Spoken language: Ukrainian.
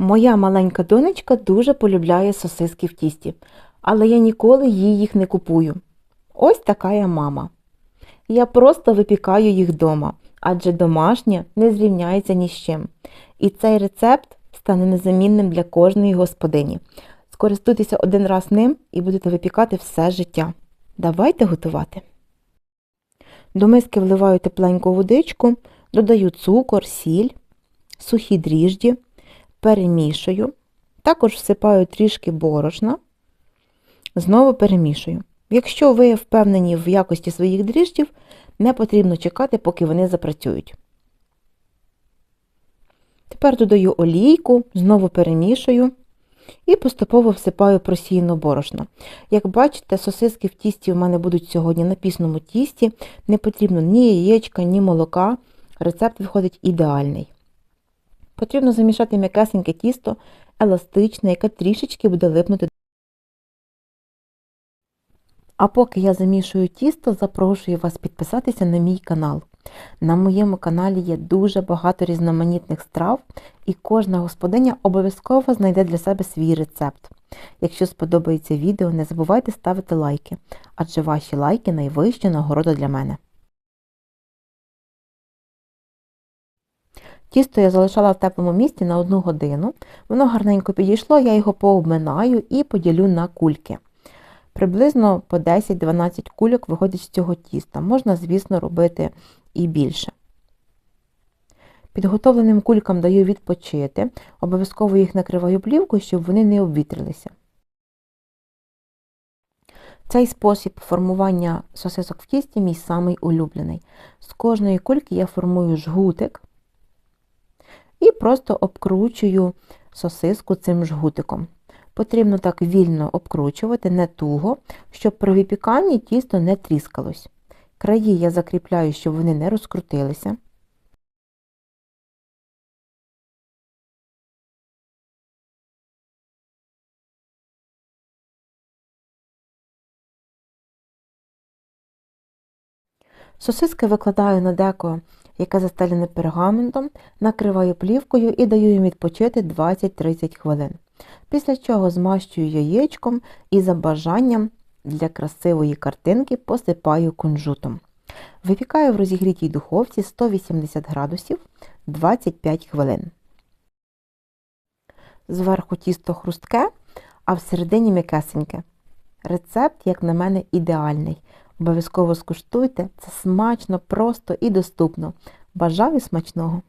Моя маленька донечка дуже полюбляє сосиски в тісті, але я ніколи їй їх не купую. Ось така я мама. Я просто випікаю їх вдома, адже домашнє не зрівняється ні з чим. І цей рецепт стане незамінним для кожної господині. Скористуйтеся один раз ним і будете випікати все життя. Давайте готувати. До миски вливаю тепленьку водичку, додаю цукор, сіль, сухі дріжджі, перемішую. Також всипаю трішки борошна, знову перемішую. Якщо ви впевнені в якості своїх дріжджів, не потрібно чекати, поки вони запрацюють. Тепер додаю олійку, знову перемішую і поступово всипаю просіяно борошно. Як бачите, сосиски в тісті в мене будуть сьогодні на пісному тісті, не потрібно ні яєчка, ні молока. Рецепт виходить ідеальний. Потрібно замішати м'якесеньке тісто, еластичне, яке трішечки буде липнути. А поки я замішую тісто, запрошую вас підписатися на мій канал. На моєму каналі є дуже багато різноманітних страв, і кожна господиня обов'язково знайде для себе свій рецепт. Якщо сподобається відео, не забувайте ставити лайки, адже ваші лайки найвища нагорода для мене. Тісто я залишала в теплому місці на одну годину. Воно гарненько підійшло, я його пообминаю і поділю на кульки. Приблизно по 10-12 кульок виходить з цього тіста. Можна, звісно, робити і більше. Підготовленим кулькам даю відпочити, обов'язково їх накриваю плівкою, щоб вони не обвітрилися. Цей спосіб формування сосисок в тісті мій самий улюблений. З кожної кульки я формую жгутик просто обкручую сосиску цим жгутиком. Потрібно так вільно обкручувати, не туго, щоб при випіканні тісто не тріскалось. Краї я закріпляю, щоб вони не розкрутилися. Сосиски викладаю на деко, яке застелене пергаментом, накриваю плівкою і даю їм відпочити 20-30 хвилин. Після чого змащую яєчком і за бажанням для красивої картинки посипаю кунжутом. Випікаю в розігрітій духовці 180 градусів 25 хвилин. Зверху тісто хрустке, а всередині м'якесеньке. Рецепт, як на мене, ідеальний. Обов'язково скуштуйте, це смачно, просто і доступно. Бажаю смачного!